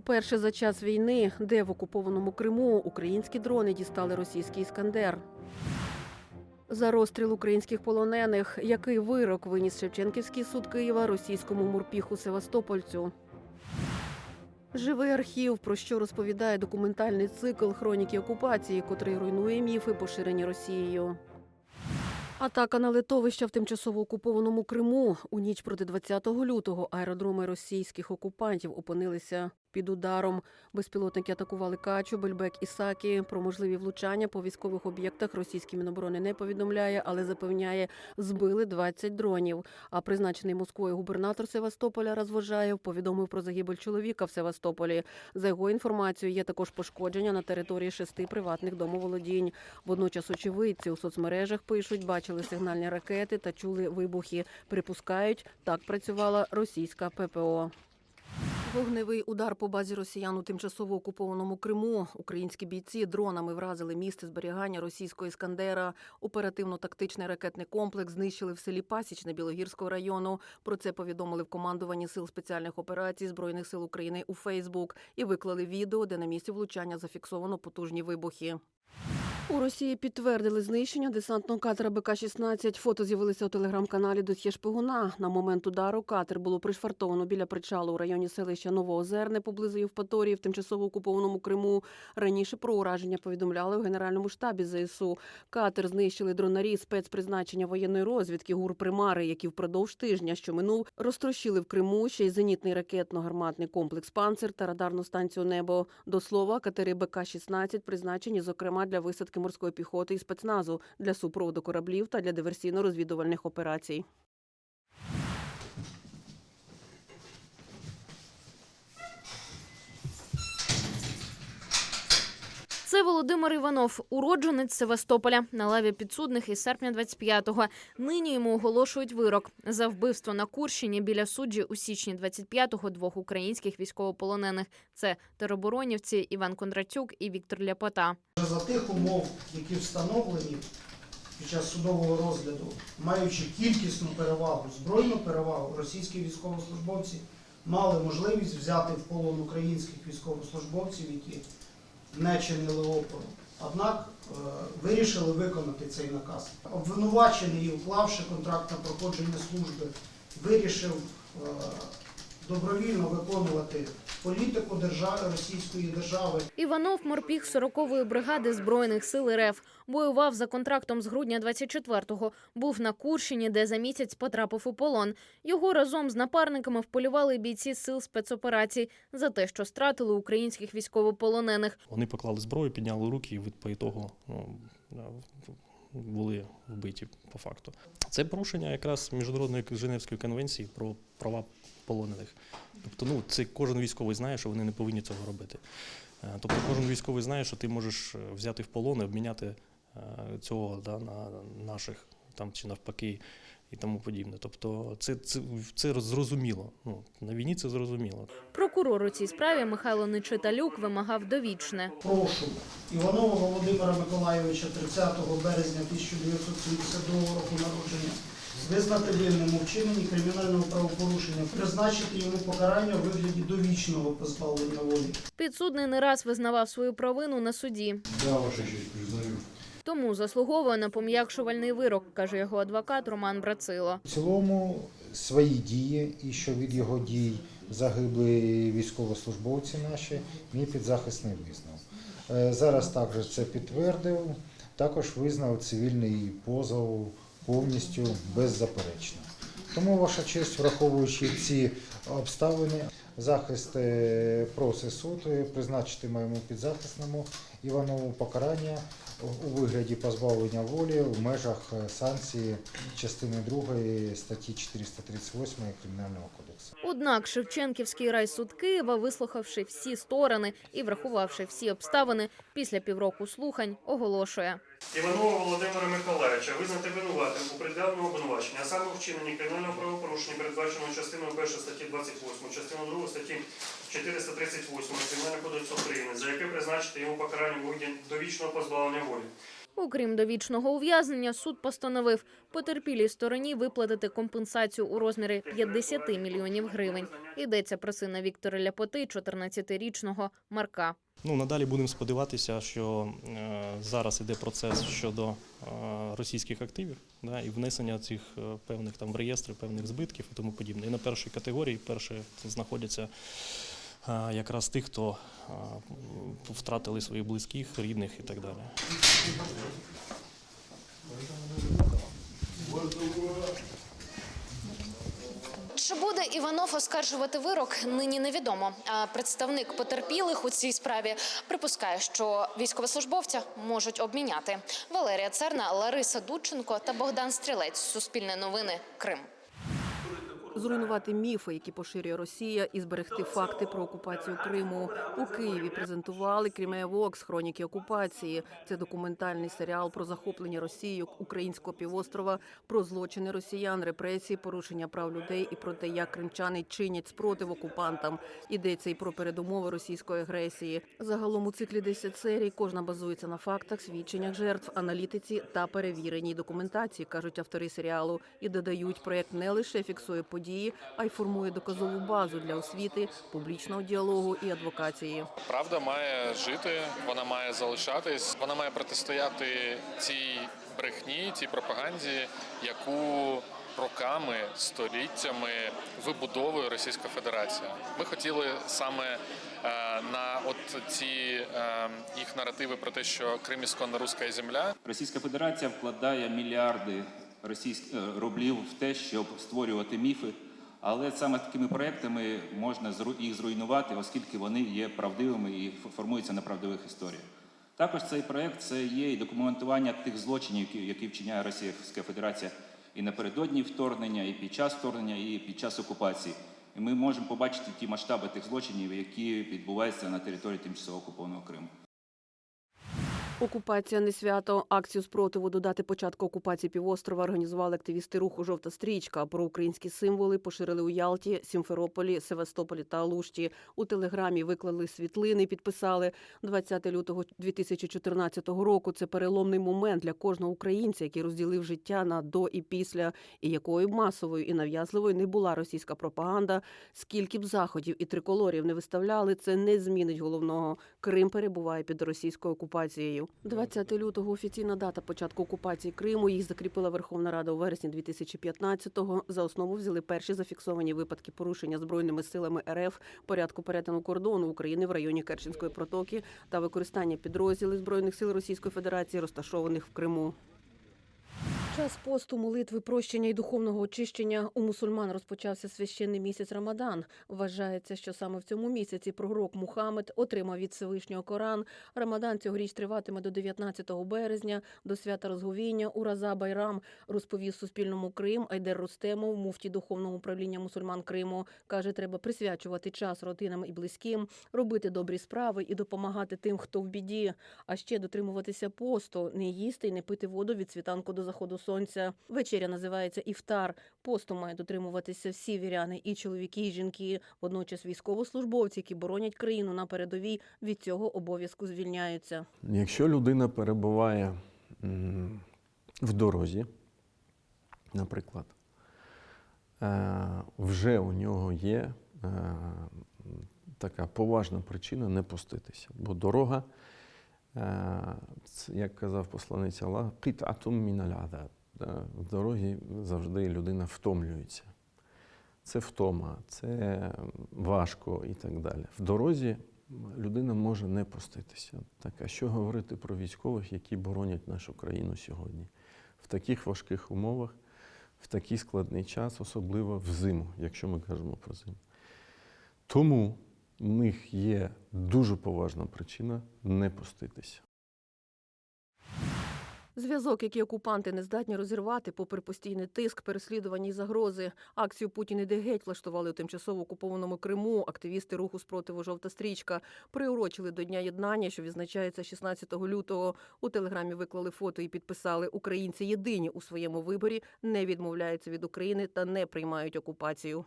Уперше за час війни, де в окупованому Криму українські дрони дістали російський іскандер. За розстріл українських полонених, який вирок виніс Шевченківський суд Києва російському мурпіху Севастопольцю. Живий архів, про що розповідає документальний цикл хроніки окупації, котрий руйнує міфи, поширені Росією. Атака на литовища в тимчасово окупованому Криму у ніч проти 20 лютого аеродроми російських окупантів опинилися під ударом. Безпілотники атакували Качу, Бельбек і Сакі. Про можливі влучання по військових об'єктах російські міноборони не повідомляє, але запевняє, збили 20 дронів. А призначений Москвою губернатор Севастополя Розвожаєв повідомив про загибель чоловіка в Севастополі. За його інформацією, є також пошкодження на території шести приватних домоволодінь. Водночас очевидці у соцмережах пишуть, бачили сигнальні ракети та чули вибухи. Припускають, так працювала російська ППО. Вогневий удар по базі росіян у тимчасово окупованому Криму. Українські бійці дронами вразили місце зберігання російського іскандера. Оперативно-тактичний ракетний комплекс знищили в селі Пасічне Білогірського району. Про це повідомили в командуванні сил спеціальних операцій збройних сил України у Фейсбук і виклали відео, де на місці влучання зафіксовано потужні вибухи. У Росії підтвердили знищення десантного катера БК-16. Фото з'явилися у телеграм-каналі Досьє Шпигуна. На момент удару катер було пришвартовано біля причалу у районі селища Новоозерне поблизу Євпаторії в тимчасово окупованому Криму. Раніше про ураження повідомляли у генеральному штабі ЗСУ. Катер знищили дронарі спецпризначення воєнної розвідки ГУР Примари, які впродовж тижня, що минув, розтрощили в Криму ще й зенітний ракетно-гарматний комплекс Панцер та радарну станцію Небо. До слова, катери БК-16 призначені, зокрема, для висадки морської піхоти і спецназу, для супроводу кораблів та для диверсійно-розвідувальних операцій. Це Володимир Іванов, уродженець Севастополя на лаві підсудних із серпня 25-го. Нині йому оголошують вирок за вбивство на Курщині біля суджі у січні 25-го двох українських військовополонених. Це тероборонівці Іван Кондратюк і Віктор Ляпота. За тих умов, які встановлені під час судового розгляду, маючи кількісну перевагу, збройну перевагу, російські військовослужбовці мали можливість взяти в полон українських військовослужбовців, які не чинили опору. Однак е, вирішили виконати цей наказ. Обвинувачений, уклавши контракт на проходження служби, вирішив е, добровільно виконувати політику держави, Російської держави Іванов морпіг 40-ї бригади збройних сил РФ. Воював за контрактом з грудня 24-го. Був на Курщині, де за місяць потрапив у полон. Його разом з напарниками вполювали бійці сил спецоперацій за те, що стратили українських військовополонених. Вони поклали зброю, підняли руки і від- по ітогу ну, були вбиті по факту. Це порушення якраз міжнародної Женевської конвенції про права полонених. Тобто, ну, це кожен військовий знає, що вони не повинні цього робити. Е, Тобто кожен військовий знає, що ти можеш е, взяти в полон і обміняти е, цього да, на наших там чи навпаки і тому подібне. Тобто це, це, це зрозуміло. Ну, на війні це зрозуміло. Прокурор у цій справі Михайло Нечиталюк вимагав довічне. прошу Іванова Володимира Миколайовича 30 березня 1972 року народження визнати винним у вчиненні кримінального правопорушення, призначити йому покарання у вигляді довічного позбавлення волі. Підсудний не раз визнавав свою провину на суді. Да, Ваша честь. Тому заслуговує на пом'якшувальний вирок, каже його адвокат Роман Брацило. В цілому свої дії і що від його дій загибли військовослужбовці наші, мій підзахисний визнав. Е, Зараз також це підтвердив, також визнав цивільний позов повністю беззаперечно. Тому, ваша честь, враховуючи ці обставини, захист е, просить суд е, призначити моєму підзахисному Іванову покарання у вигляді позбавлення волі в межах е, санкції частини 2 статті 438 Кримінального кодексу. Однак Шевченківський райсуд Києва, вислухавши всі сторони і врахувавши всі обставини, після півроку слухань оголошує. Іванова Володимира Миколаївича визнати винуватим у пред'явленому обвинуваченні, а саме вчиненні кримінального правопорушення, передбаченого частиною 1 статті 28, частиною 2 статті 438 Кримінального кодексу України, за яке призначити йому покарання у вигляді довічного позбавлення волі. Окрім довічного ув'язнення, суд постановив потерпілій стороні виплатити компенсацію у розмірі 50 мільйонів гривень. Йдеться про сина Віктора Ляпоти, 14-річного Марка. Ну, надалі будемо сподіватися, що е, зараз іде процес щодо е, російських активів да, і внесення цих е, певних там в реєстри, певних збитків і тому подібне. І на першій категорії перше знаходяться якраз тих, хто втратили своїх близьких, рідних і так далі. Чи буде Іванов оскаржувати вирок, нині невідомо. А представник потерпілих у цій справі припускає, що військовослужбовця можуть обміняти. Валерія Церна, Лариса Дудченко та Богдан Стрілець. Суспільне новини. Крим. Зруйнувати міфи, які поширює Росія, і зберегти факти про окупацію Криму. У Києві презентували Крімея Вокс Хроніки окупації. Це документальний серіал про захоплення Росією українського півострова, про злочини росіян, репресії, порушення прав людей і про те, як кримчани чинять спротив окупантам. Йдеться і про передумови російської агресії. Загалом у циклі 10 серій кожна базується на фактах, свідченнях жертв, аналітиці та перевіреній документації, кажуть автори серіалу. І додають, проект не лише фіксує події, а й формує доказову базу для освіти, публічного діалогу і адвокації. Правда має жити, вона має залишатись, вона має протистояти цій брехні, цій пропаганді, яку роками, століттями вибудовує Російська Федерація. Ми хотіли саме е, на от ці е, їх наративи про те, що Крим ісконно руська земля, Російська Федерація вкладає мільярди російських е, рублів в те, щоб створювати міфи. Але саме такими проектами можна їх зруйнувати, оскільки вони є правдивими і формуються на правдивих історіях. Також цей проект це є і документування тих злочинів, які, вчиняє Російська Федерація і напередодні вторгнення, і під час вторгнення, і під час окупації. І ми можемо побачити ті масштаби тих злочинів, які відбуваються на території тимчасово окупованого Криму. Окупація не свято. Акцію спротиву до дати початку окупації півострова організували активісти руху Жовта стрічка. Про українські символи поширили у Ялті, Сімферополі, Севастополі та Алушті. У телеграмі виклали світлини, підписали 20 лютого 2014 року. Це переломний момент для кожного українця, який розділив життя на до і після, і якою масовою і нав'язливою не була російська пропаганда. Скільки б заходів і триколорів не виставляли, це не змінить головного. Крим перебуває під російською окупацією. 20 лютого офіційна дата початку окупації Криму. Їх закріпила Верховна Рада у вересні 2015-го. За основу взяли перші зафіксовані випадки порушення збройними силами РФ порядку перетину кордону України в районі Керченської протоки та використання підрозділів збройних сил Російської Федерації, розташованих в Криму. Час посту, молитви, прощення і духовного очищення у мусульман розпочався священний місяць Рамадан. Вважається, що саме в цьому місяці пророк Мухаммед отримав від Всевишнього Коран. Рамадан цьогоріч триватиме до 19 березня, до свята розговіння. Ураза Байрам розповів Суспільному Крим. Айдер Рустемов, муфті духовного управління мусульман Криму, каже, треба присвячувати час родинам і близьким, робити добрі справи і допомагати тим, хто в біді. А ще дотримуватися посту, не їсти і не пити воду від світанку до заходу сонця. Вечеря називається іфтар. Посту мають дотримуватися всі віряни, і чоловіки, і жінки. Водночас військовослужбовці, які боронять країну на передовій, від цього обов'язку звільняються. Якщо людина перебуває в дорозі, наприклад, е, вже у нього є е, така поважна причина не пуститися. Бо дорога, е, як казав посланець Аллах, «Қит'атун міналь адаб». Да, В дорогі завжди людина втомлюється. Це втома, це важко і так далі. В дорозі людина може не пуститися. Так, а що говорити про військових, які боронять нашу країну сьогодні? В таких важких умовах, в такий складний час, особливо взиму, якщо ми кажемо про зиму. Тому в них є дуже поважна причина не пуститися. Зв'язок, який окупанти не здатні розірвати, попри постійний тиск, переслідування і загрози. Акцію Путін іде геть влаштували у тимчасово окупованому Криму. Активісти руху спротиву Жовта стрічка приурочили до Дня єднання, що відзначається 16 лютого. У телеграмі виклали фото і підписали Українці єдині у своєму виборі, не відмовляються від України та не приймають окупацію.